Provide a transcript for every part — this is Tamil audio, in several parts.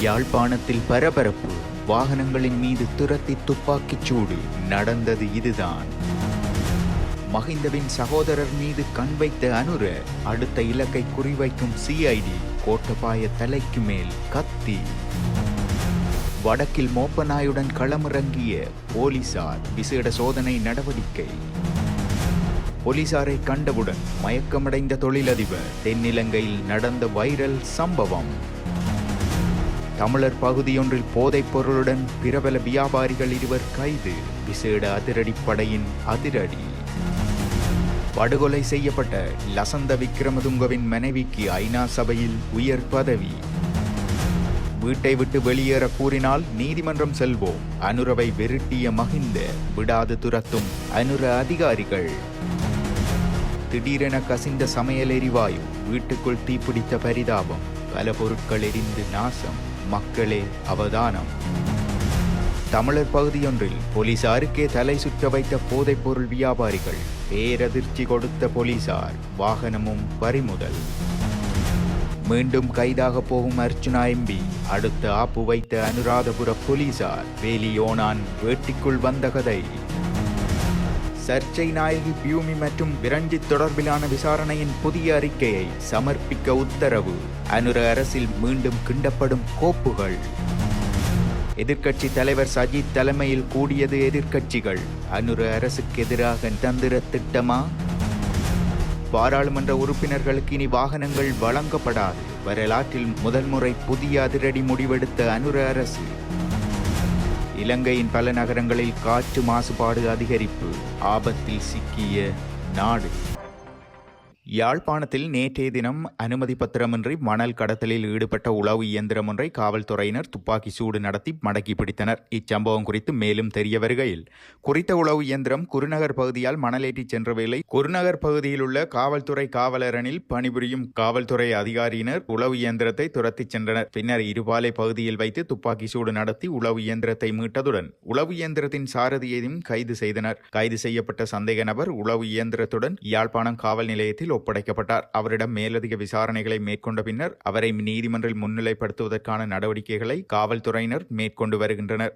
யாழ்ப்பாணத்தில் பரபரப்பு வாகனங்களின் மீது துரத்தி துப்பாக்கிச் சூடு நடந்தது இதுதான். மஹிந்தவின் சகோதரர் மீது கண் வைத்த அனுர அடுத்த இலக்கை குறிவைக்கும் சிஐடி கோட்டபாய தலைக்கு மேல் கத்தி. வடக்கில் மோப்பநாயுடன் களமிறங்கிய போலீசார் விசேட சோதனை நடவடிக்கை. போலீசாரை கண்டவுடன் மயக்கமடைந்த தொழிலதிபர் தென்னிலங்கையில் நடந்த வைரல் சம்பவம். தமிழர் பகுதியொன்றில் போதைப் பொருளுடன் பிரபல வியாபாரிகள் இருவர் கைது. விசேட அதிரடிப்படையின் அதிரடி. படுகொலை செய்யப்பட்ட லசந்த விக்ரமதுங்கவின் மனைவிக்கு ஐநா சபையில் உயர் பதவி. வீட்டை விட்டு வெளியேற கூறினால் நீதிமன்றம் செல்வோம். அனுரவை வெருட்டிய மகிந்த விடாது துரத்தும் அனுர அதிகாரிகள். திடீரென கசிந்த சமையல் எரிவாயு வீட்டுக்குள் தீப்பிடித்த பரிதாபம் பல பொருட்கள் எரிந்து நாசம். மக்களே அவதானம். தமிழர் பகுதியொன்றில் போலீசாருக்கே தலை சுற்ற வைத்த போதைப்பொருள் வியாபாரிகள் பேரதிர்ச்சி கொடுத்த போலீசார் வாகனமும் பறிமுதல். மீண்டும் கைதாக போகும் அர்ச்சுனா எம்பி அடுத்த ஆப்பு வைத்த அனுராதபுர போலீசார் வேலியோனான் வேட்டிக்குள் வந்த கதை. சர்ச்சை நாயகி பியூமி மற்றும் விரஞ்சித் தொடர்பிலான விசாரணையின் புதிய அறிக்கையை சமர்ப்பிக்க உத்தரவு. அனுர அரசில் மீண்டும் கிண்டப்படும் கோப்புகள். எதிர்க்கட்சி தலைவர் சஜித் தலைமையில் கூடியது எதிர்க்கட்சிகள். அனுர அரசுக்கு எதிராக தந்திர திட்டமா? பாராளுமன்ற உறுப்பினர்களுக்கு இனி வாகனங்கள் வழங்கப்படாது. வரலாற்றில் முதல் முறை புதிய அதிரடி முடிவெடுத்த அனுர அரசு. இலங்கையின் பல நகரங்களில் காற்று மாசுபாடு அதிகரிப்பு ஆபத்தில் சிக்கிய நாடு. யாழ்ப்பாணத்தில் நேற்றைய தினம் அனுமதி பத்திரமின்றி மணல் கடத்தலில் ஈடுபட்ட உளவு இயந்திரம் ஒன்றை காவல்துறையினர் துப்பாக்கி சூடு நடத்தி மடக்கி பிடித்தனர். இச்சம்பவம் குறித்து மேலும் தெரிய வருகையில் குறித்த உளவு இயந்திரம் குருநகர் பகுதியால் மணலேற்றிச் சென்ற வேளை குருநகர் பகுதியில் உள்ள காவல்துறை காவலரனில் பணிபுரியும் காவல்துறை அதிகாரியினர் உளவு இயந்திரத்தை துரத்திச் சென்றனர். பின்னர் இருபாலை பகுதியில் வைத்து துப்பாக்கி சூடு நடத்தி உளவு இயந்திரத்தை மீட்டதுடன் உளவு இயந்திரத்தின் சாரதியையும் கைது செய்தனர். கைது செய்யப்பட்ட சந்தேக நபர் உளவு இயந்திரத்துடன் யாழ்ப்பாணம் காவல் நிலையத்தில் ஒப்படைக்கப்பட்டார். அவரிடம் மேலதிக விசாரணைகளை மேற்கொண்ட பின்னர் அவரை நீதிமன்றில் முன்னிலைப்படுத்துவதற்கான நடவடிக்கைகளை காவல்துறையினர் மேற்கொண்டு வருகின்றனர்.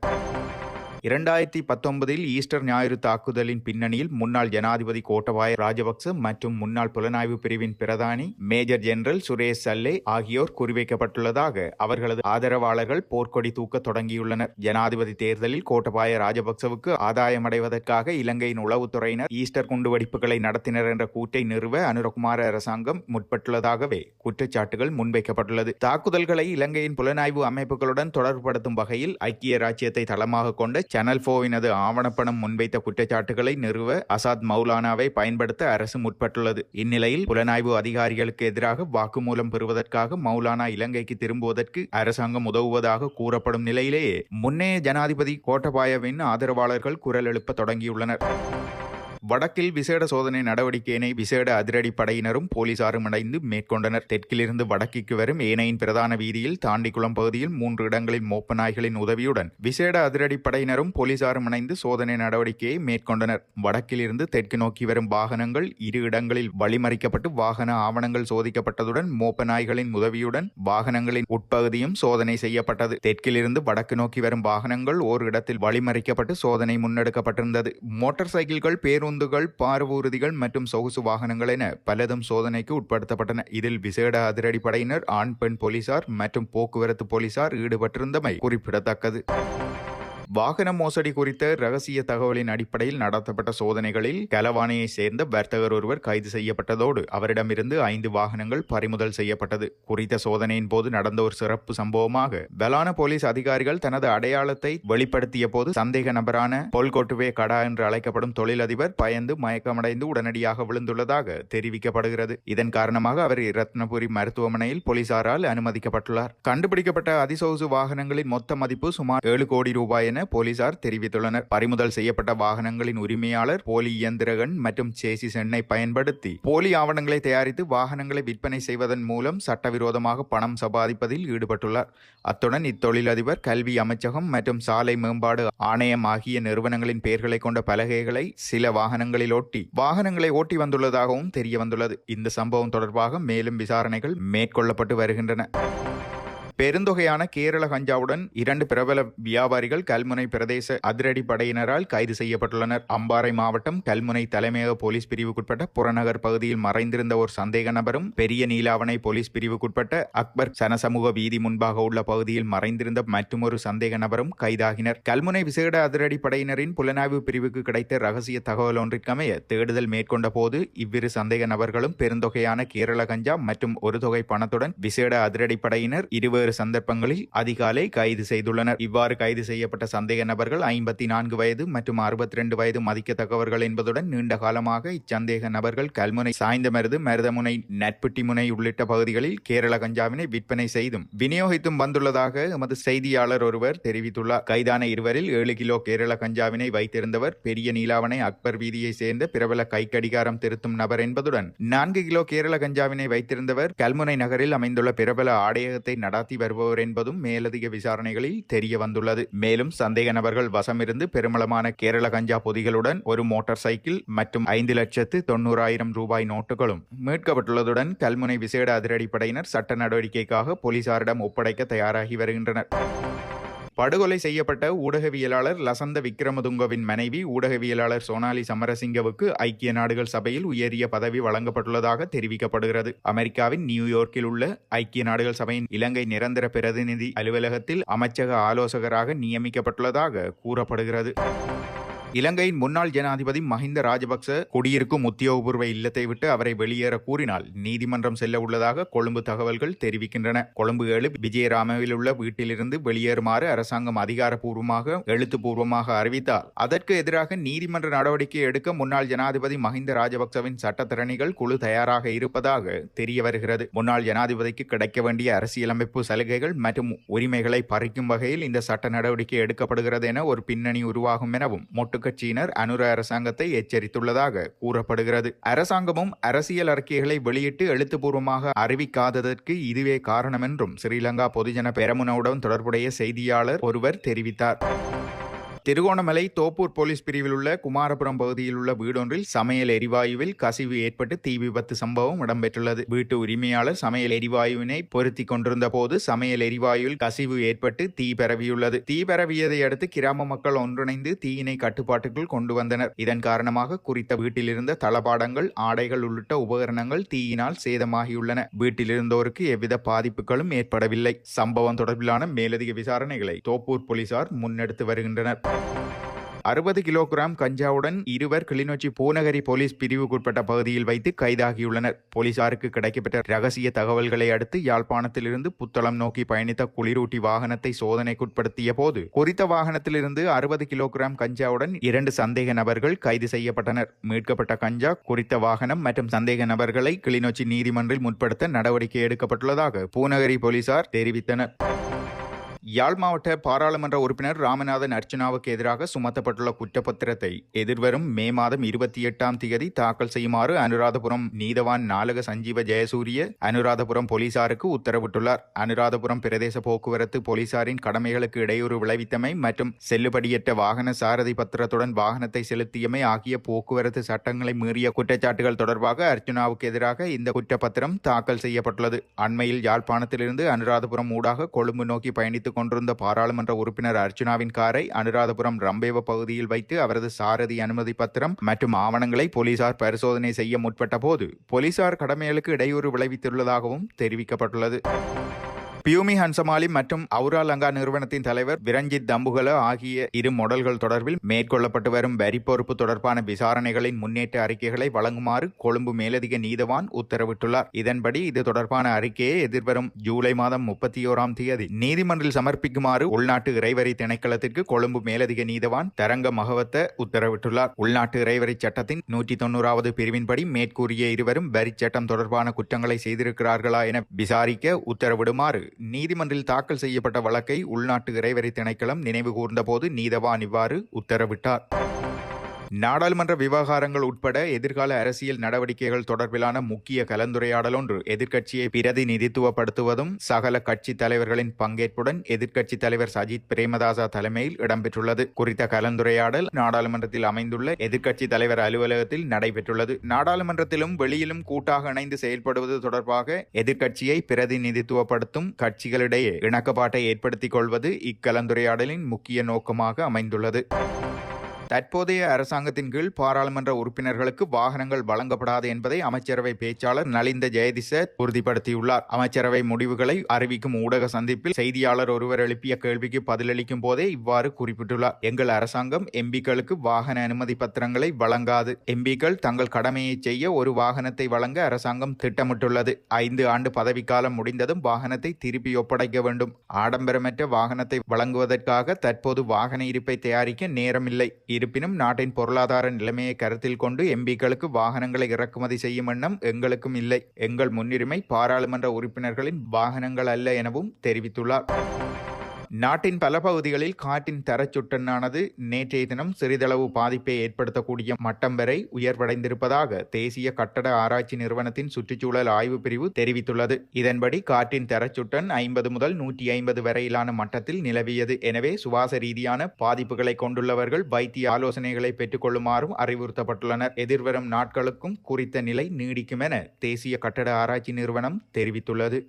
இரண்டாயிரத்தி பத்தொன்பதில் ஈஸ்டர் ஞாயிறு தாக்குதலின் பின்னணியில் முன்னாள் ஜனாதிபதி கோட்டபாய ராஜபக்ச மற்றும் முன்னாள் புலனாய்வு பிரிவின் பிரதானி மேஜர் ஜெனரல் சுரேஷ் சல்லே ஆகியோர் குறிவைக்கப்பட்டுள்ளதாக அவர்களது ஆதரவாளர்கள் போர்க்கொடி தூக்க தொடங்கியுள்ளனர். ஜனாதிபதி தேர்தலில் கோட்டபாய ராஜபக்சவுக்கு ஆதாயமடைவதற்காக இலங்கையின் உளவுத்துறையினர் ஈஸ்டர் குண்டுவெடிப்புகளை நடத்தினர் என்ற கூட்டை நிறுவ அனுரகுமார அரசாங்கம் முற்பட்டுள்ளதாகவே குற்றச்சாட்டுகள் முன்வைக்கப்பட்டுள்ளது. தாக்குதல்களை இலங்கையின் புலனாய்வு அமைப்புகளுடன் தொடர்புபடுத்தும் வகையில் ஐக்கிய ராச்சியத்தை தளமாக கொண்ட சேனல் போவினது ஆவணப்படம் முன்வைத்த குற்றச்சாட்டுகளை நிறுவ அசாத் மௌலானாவை பயன்படுத்த அரசு முற்பட்டுள்ளது. இந்நிலையில் புலனாய்வு அதிகாரிகளுக்கு எதிராக வாக்குமூலம் பெறுவதற்காக மௌலானா இலங்கைக்கு திரும்புவதற்கு அரசாங்கம் உதவுவதாக கூறப்படும் நிலையிலேயே முன்னைய ஜனாதிபதி கோட்டபாயவின் ஆதரவாளர்கள் குரல் எழுப்ப தொடங்கியுள்ளனர். வடக்கில் விசேட சோதனை நடவடிக்கையினை விசேட அதிரடி படையினரும் போலீசாரும் இணைந்து மேற்கொண்டனர். தெற்கிலிருந்து வடக்கிற்கு வரும் ஏனையின் பிரதான வீதியில் தாண்டிக்குளம் பகுதியில் மூன்று இடங்களில் மோப்ப நாய்களின் உதவியுடன் விசேட அதிரடி படையினரும் போலீசாரும் இணைந்து சோதனை நடவடிக்கையை மேற்கொண்டனர். வடக்கிலிருந்து தெற்கு நோக்கி வரும் வாகனங்கள் இரு இடங்களில் வழிமறிக்கப்பட்டு வாகன ஆவணங்கள் சோதிக்கப்பட்டதுடன் மோப்ப நாய்களின் உதவியுடன் வாகனங்களின் உட்பகுதியும் சோதனை செய்யப்பட்டது. தெற்கிலிருந்து வடக்கு நோக்கி வரும் வாகனங்கள் ஓர் இடத்தில் வழிமறிக்கப்பட்டு சோதனை முன்னெடுக்கப்பட்டிருந்தது. மோட்டார் சைக்கிள்கள் பேருந்து பேருந்துகள் பார்வூர்திகள் மற்றும் சொகுசு வாகனங்கள் என பலதும் சோதனைக்கு உட்படுத்தப்பட்டன. இதில் விசேட அதிரடி படையினர் ஆண் பெண் போலீசார் மற்றும் போக்குவரத்து போலீசார் ஈடுபட்டிருந்தமை குறிப்பிடத்தக்கது. வாகன மோசடி குறித்த ரகசிய தகவலின் அடிப்படையில் நடத்தப்பட்ட சோதனைகளில் கலவானையை சேர்ந்த வர்த்தகர் ஒருவர் கைது செய்யப்பட்டதோடு அவரிடமிருந்து ஐந்து வாகனங்கள் பறிமுதல் செய்யப்பட்டது. குறித்த சோதனையின் போது நடந்த ஒரு சிறப்பு சம்பவமாக பலான போலீஸ் அதிகாரிகள் தனது அடையாளத்தை வெளிப்படுத்திய போது சந்தேக நபரான பொல்கொட்டுவே கடா என்று அழைக்கப்படும் தொழிலதிபர் பயந்து மயக்கமடைந்து உடனடியாக விழுந்துள்ளதாக தெரிவிக்கப்படுகிறது. இதன் காரணமாக அவர் ரத்னபுரி மருத்துவமனையில் போலீசாரால் அனுமதிக்கப்பட்டுள்ளார். கண்டுபிடிக்கப்பட்ட அதிசோசு வாகனங்களின் மொத்த மதிப்பு சுமார் ஏழு கோடி ரூபாய் என போலீசார் தெரிவித்துள்ளனர். பறிமுதல் செய்யப்பட்ட வாகனங்களின் உரிமையாளர் போலி இயந்திரகன் மற்றும் சேசிஸ் எண்ணை பயன்படுத்தி போலி ஆவணங்களை தயாரித்து வாகனங்களை விற்பனை செய்வதன் மூலம் சட்டவிரோதமாக பணம் சம்பாதிப்பதில் ஈடுபட்டுள்ளார். அத்துடன் இத்தொழிலதிபர் கல்வி அமைச்சகம் மற்றும் சாலை மேம்பாடு ஆணையம் ஆகிய நிறுவனங்களின் பெயர்களை கொண்ட பலகைகளை சில வாகனங்களில் ஒட்டி வாகனங்களை ஓட்டி வந்துள்ளதாகவும் தெரிய வந்துள்ளது இந்த சம்பவம் தொடர்பாக மேலும் விசாரணைகள் மேற்கொள்ளப்பட்டு வருகின்றன. பெருந்தொகையான கேரள கஞ்சாவுடன் இரண்டு பிரபல வியாபாரிகள் கல்முனை பிரதேச அதிரடி படையினரால் கைது செய்யப்பட்டுள்ளனர். அம்பாறை மாவட்டம் கல்முனை தலைமையக போலீஸ் பிரிவுக்குட்பட்ட புறநகர் பகுதியில் மறைந்திருந்த ஒரு சந்தேக நபரும் பெரிய நீலாவணை போலீஸ் பிரிவுக்குட்பட்ட அக்பர் சனசமூக வீதி முன்பாக உள்ள பகுதியில் மறைந்திருந்த மற்றொரு சந்தேக நபரும் கைதாகினர். கல்முனை விசேட அதிரடி படையினரின் புலனாய்வு பிரிவுக்கு கிடைத்த ரகசிய தகவல் ஒன்றிற்கமைய தேடுதல் மேற்கொண்ட போது இவ்விரு சந்தேக நபர்களும் பெருந்தொகையான கேரள கஞ்சா மற்றும் ஒரு தொகை பணத்துடன் விசேட அதிரடி படையினர் பல்வேறு சந்தர்ப்பங்களில் அதிகாலை கைது செய்துள்ளனர். இவ்வாறு கைது செய்யப்பட்ட சந்தேக நபர்கள் ஐம்பத்தி நான்கு வயது மற்றும் அறுபத்தி ரெண்டு வயது மதிக்கத்தக்கவர்கள் என்பதுடன் நீண்ட காலமாக இச்சந்தேக நபர்கள் கல்முனை சாய்ந்தமருது மருதமுனை நட்புட்டிமுனை உள்ளிட்ட பகுதிகளில் கேரள கஞ்சாவினை விற்பனை செய்தும் விநியோகித்தும் வந்துள்ளதாக எமது செய்தியாளர் ஒருவர் தெரிவித்துள்ளார். கைதான இருவரில் ஏழு கிலோ கேரள கஞ்சாவினை வைத்திருந்தவர் பெரிய நீலாவணை அக்பர் வீதியை சேர்ந்த பிரபல கைக்கடிகாரம் திருத்தும் நபர் என்பதுடன் நான்கு கிலோ கேரள கஞ்சாவினை வைத்திருந்தவர் கல்முனை நகரில் அமைந்துள்ள பிரபல ஆடையகத்தை நடாத்தி வருபவர் என்பதும் மேலதிக விசாரணைகளில் தெரிய வந்துள்ளது. மேலும் சந்தேக நபர்கள் வசமிருந்து பெருமளமான கேரள கஞ்சா பொதிகளுடன் ஒரு மோட்டார் சைக்கிள் மற்றும் ஐந்து லட்சத்து தொண்ணூறாயிரம் ரூபாய் நோட்டுகளும் மீட்கப்பட்டுள்ளதுடன் கல்முனை விசேட அதிரடிப்படையினர் சட்ட நடவடிக்கைக்காக போலீசாரிடம் ஒப்படைக்க தயாராகி வருகின்றனர். படுகொலை செய்யப்பட்ட ஊடகவியலாளர் லசந்த விக்ரமதுங்கவின் மனைவி ஊடகவியலாளர் சோனாலி சமரசிங்கவுக்கு ஐக்கிய நாடுகள் சபையில் உயரிய பதவி வழங்கப்பட்டுள்ளதாக தெரிவிக்கப்படுகிறது. அமெரிக்காவின் நியூயார்க்கில் உள்ள ஐக்கிய நாடுகள் சபையின் இலங்கை நிரந்தர பிரதிநிதி அலுவலகத்தில் அமைச்சக ஆலோசகராக நியமிக்கப்பட்டுள்ளதாக கூறப்படுகிறது. இலங்கையின் முன்னாள் ஜனாதிபதி மஹிந்த ராஜபக்ச குடியிருக்கும் உத்தியோகபூர்வ இல்லத்தை விட்டு அவரை வெளியேற கூறினால் நீதிமன்றம் செல்ல உள்ளதாக கொழும்பு தகவல்கள் தெரிவிக்கின்றன. கொழும்பு ஏழு விஜயராமவில் உள்ள வீட்டிலிருந்து வெளியேறுமாறு அரசாங்கம் அதிகாரப்பூர்வமாக எழுத்துப்பூர்வமாக அறிவித்தார். அதற்கு எதிராக நீதிமன்ற நடவடிக்கை எடுக்க முன்னாள் ஜனாதிபதி மஹிந்த ராஜபக்சவின் சட்டத்திறனிகள் குழு தயாராக இருப்பதாக தெரிய வருகிறது. முன்னாள் ஜனாதிபதிக்கு கிடைக்க வேண்டிய அரசியலமைப்பு சலுகைகள் மற்றும் உரிமைகளை பறிக்கும் வகையில் இந்த சட்ட நடவடிக்கை எடுக்கப்படுகிறது என ஒரு பின்னணி உருவாகும் எனவும் மொட்டு கட்சியினர் அனுர அரசாங்கத்தை எச்சரித்துள்ளதாக கூறப்படுகிறது. அரசாங்கமும் அரசியல் அறிக்கைகளை வெளியிட்டு எழுத்துப்பூர்வமாக அறிவிக்காததற்கு இதுவே காரணம் என்றும் ஸ்ரீலங்கா பொதுஜன பெரமுனவுடன் தொடர்புடைய செய்தியாளர் ஒருவர் தெரிவித்தார். திருகோணமலை தோப்பூர் போலீஸ் பிரிவில் உள்ள குமாரபுரம் பகுதியில் உள்ள வீடொன்றில் சமையல் எரிவாயுவில் கசிவு ஏற்பட்டு தீ விபத்து சம்பவம் இடம்பெற்றுள்ளது. வீட்டு உரிமையாளர் சமையல் எரிவாயுவினை பொருத்தி கொண்டிருந்த போது சமையல் எரிவாயுவில் கசிவு ஏற்பட்டு தீ பரவியுள்ளது. தீ பரவியதை அடுத்து கிராம மக்கள் ஒன்றிணைந்து தீயினை கட்டுப்பாட்டுக்குள் கொண்டு வந்தனர். இதன் காரணமாக குறித்த வீட்டிலிருந்த தளபாடங்கள் ஆடைகள் உள்ளிட்ட உபகரணங்கள் தீயினால் சேதமாகியுள்ளன. வீட்டிலிருந்தோருக்கு எவ்வித பாதிப்புகளும் ஏற்படவில்லை. சம்பவம் தொடர்பிலான மேலதிக விசாரணைகளை தோப்பூர் போலீசார் முன்னெடுத்து வருகின்றனர். அறுபது கிலோகிராம் கஞ்சாவுடன் இருவர் கிளிநொச்சி பூநகரி போலீஸ் பிரிவுக்குட்பட்ட பகுதியில் வைத்து கைதாகியுள்ளனர். போலீசாருக்கு கிடைக்கப்பட்ட ரகசிய தகவல்களை அடுத்து யாழ்ப்பாணத்திலிருந்து புத்தளம் நோக்கி பயணித்த குளிரூட்டி வாகனத்தை சோதனைக்குட்படுத்திய போது குறித்த வாகனத்திலிருந்து அறுபது கிலோகிராம் கஞ்சாவுடன் இரண்டு சந்தேக நபர்கள் கைது செய்யப்பட்டனர். மீட்கப்பட்ட கஞ்சா குறித்த வாகனம் மற்றும் சந்தேக நபர்களை கிளிநொச்சி நீதிமன்றில் முற்படுத்த நடவடிக்கை எடுக்கப்பட்டுள்ளதாக பூநகரி போலீசார் தெரிவித்தனர். யாழ் மாவட்ட பாராளுமன்ற உறுப்பினர் ராமநாதன் அர்ச்சனாவுக்கு எதிராக சுமத்தப்பட்டுள்ள குற்றப்பத்திரத்தை எதிர்வரும் மே மாதம் இருபத்தி எட்டாம் தேதி தாக்கல் செய்யுமாறு அனுராதபுரம் நீதவான் நாலக சஞ்சீவ ஜெயசூரிய அனுராதபுரம் போலீசாருக்கு உத்தரவிட்டுள்ளார். அனுராதபுரம் பிரதேச போக்குவரத்து போலீசாரின் கடமைகளுக்கு இடையூறு விளைவித்தமை மற்றும் செல்லுபடியற்ற வாகன சாரதி பத்திரத்துடன் வாகனத்தை செலுத்தியமை ஆகிய போக்குவரத்து சட்டங்களை மீறிய குற்றச்சாட்டுகள் தொடர்பாக அர்ச்சனாவுக்கு எதிராக இந்த குற்றப்பத்திரம் தாக்கல் செய்யப்பட்டுள்ளது. அண்மையில் யாழ்ப்பாணத்திலிருந்து அனுராதபுரம் ஊடாக கொழும்பு நோக்கி பயணித்துக் கொண்டிருந்த பாராளுமன்ற உறுப்பினர் அர்ச்சுனாவின் காரை அனுராதபுரம் ரம்பேவ பகுதியில் வைத்து அவரது சாரதி அனுமதி பத்திரம் மற்றும் ஆவணங்களை போலீசார் பரிசோதனை செய்ய முற்பட்ட போது போலீசார் கடமைகளுக்கு இடையூறு விளைவித்துள்ளதாகவும் தெரிவிக்கப்பட்டுள்ளது. பியூமி ஹன்சமாலி மற்றும் அவுரா லங்கா நிறுவனத்தின் தலைவர் விரஞ்சித் தம்புகல ஆகிய இரு மொடல்கள் தொடர்பில் மேற்கொள்ளப்பட்டு வரும் வரி பொறுப்பு தொடர்பான விசாரணைகளின் முன்னேற்ற அறிக்கைகளை வழங்குமாறு கொழும்பு மேலதிக நீதவான் உத்தரவிட்டுள்ளார். இதன்படி இது தொடர்பான அறிக்கையை எதிர்வரும் ஜூலை மாதம் முப்பத்தி ஓராம் தேதி நீதிமன்றில் சமர்ப்பிக்குமாறு உள்நாட்டு இறைவரி திணைக்களத்திற்கு கொழும்பு மேலதிக நீதவான் தரங்க மகவத்த உத்தரவிட்டுள்ளார். உள்நாட்டு இறைவரி சட்டத்தின் நூற்றி தொண்ணூறாவது பிரிவின்படி மேற்கூறிய இருவரும் வரி சட்டம் தொடர்பான குற்றங்களை செய்திருக்கிறார்களா என விசாரிக்க உத்தரவிடுமாறு நீதிமன்றில் தாக்கல் செய்யப்பட்ட வழக்கை உள்நாட்டு இறைவரை திணைக்களம் நினைவு கூர்ந்தபோது நீதவான் இவ்வாறு உத்தரவிட்டார். நாடாளுமன்ற விவகாரங்கள் உட்பட எதிர்கால அரசியல் நடவடிக்கைகள் தொடர்பிலான முக்கிய கலந்துரையாடல் ஒன்று. எதிர்க்கட்சியை பிரதிநிதித்துவப்படுத்துவதும் சகல கட்சி தலைவர்களின் பங்கேற்புடன் எதிர்க்கட்சி தலைவர் சஜித் பிரேமதாசா தலைமையில் இடம்பெற்றுள்ளது. குறித்த கலந்துரையாடல் நாடாளுமன்றத்தில் அமைந்துள்ள எதிர்க்கட்சி தலைவர் அலுவலகத்தில் நடைபெற்றுள்ளது. நாடாளுமன்றத்திலும் வெளியிலும் கூட்டாக இணைந்து செயல்படுவது தொடர்பாக எதிர்க்கட்சியை பிரதிநிதித்துவப்படுத்தும் கட்சிகளிடையே இணக்கப்பாட்டை ஏற்படுத்திக் கொள்வது இக்கலந்துரையாடலின் முக்கிய நோக்கமாக அமைந்துள்ளது. தற்போதைய அரசாங்கத்தின் கீழ் பாராளுமன்ற உறுப்பினர்களுக்கு வாகனங்கள் வழங்கப்படாது என்பதை அமைச்சரவை பேச்சாளர் நலிந்த ஜெயதிச உறுதிப்படுத்தியுள்ளார். அமைச்சரவை முடிவுகளை அறிவிக்கும் ஊடக சந்திப்பில் செய்தியாளர் ஒருவர் எழுப்பிய கேள்விக்கு பதிலளிக்கும் போதே இவ்வாறு குறிப்பிட்டுள்ளார். எங்கள் அரசாங்கம் எம்பிக்களுக்கு வாகன அனுமதி பத்திரங்களை வழங்காது. எம்பிக்கள் தங்கள் கடமையை செய்ய ஒரு வாகனத்தை வழங்க அரசாங்கம் திட்டமிட்டுள்ளது. ஐந்து ஆண்டு பதவிக்காலம் முடிந்ததும் வாகனத்தை திருப்பி ஒப்படைக்க வேண்டும். ஆடம்பரமற்ற வாகனத்தை வழங்குவதற்காக தற்போது வாகன இருப்பை தயாரிக்க நேரமில்லை. இருப்பினும் நாட்டின் பொருளாதார நிலைமையை கருத்தில் கொண்டு எம்பிக்களுக்கு வாகனங்களை இறக்குமதி செய்யும் எண்ணம் எங்களுக்கும் இல்லை. எங்கள் முன்னுரிமை பாராளுமன்ற உறுப்பினர்களின் வாகனங்கள் அல்ல எனவும் தெரிவித்துள்ளார். நாட்டின் பல பகுதிகளில் காற்றின் தரச்சுட்டனானது நேற்றைய தினம் சிறிதளவு பாதிப்பை ஏற்படுத்தக்கூடிய மட்டம் வரை உயர்வடைந்திருப்பதாக தேசிய கட்டட ஆராய்ச்சி நிறுவனத்தின் சுற்றுச்சூழல் ஆய்வு பிரிவு தெரிவித்துள்ளது. இதன்படி காற்றின் தரச்சுட்டன் ஐம்பது முதல் நூற்றி ஐம்பது வரையிலான மட்டத்தில் நிலவியது. எனவே சுவாச ரீதியான பாதிப்புகளை கொண்டுள்ளவர்கள் வைத்திய ஆலோசனைகளை பெற்றுக்கொள்ளுமாறும் அறிவுறுத்தப்பட்டுள்ளனர். எதிர்வரும் நாட்களுக்கும் குறித்த நிலை நீடிக்கும் என தேசிய கட்டட ஆராய்ச்சி நிறுவனம் தெரிவித்துள்ளது.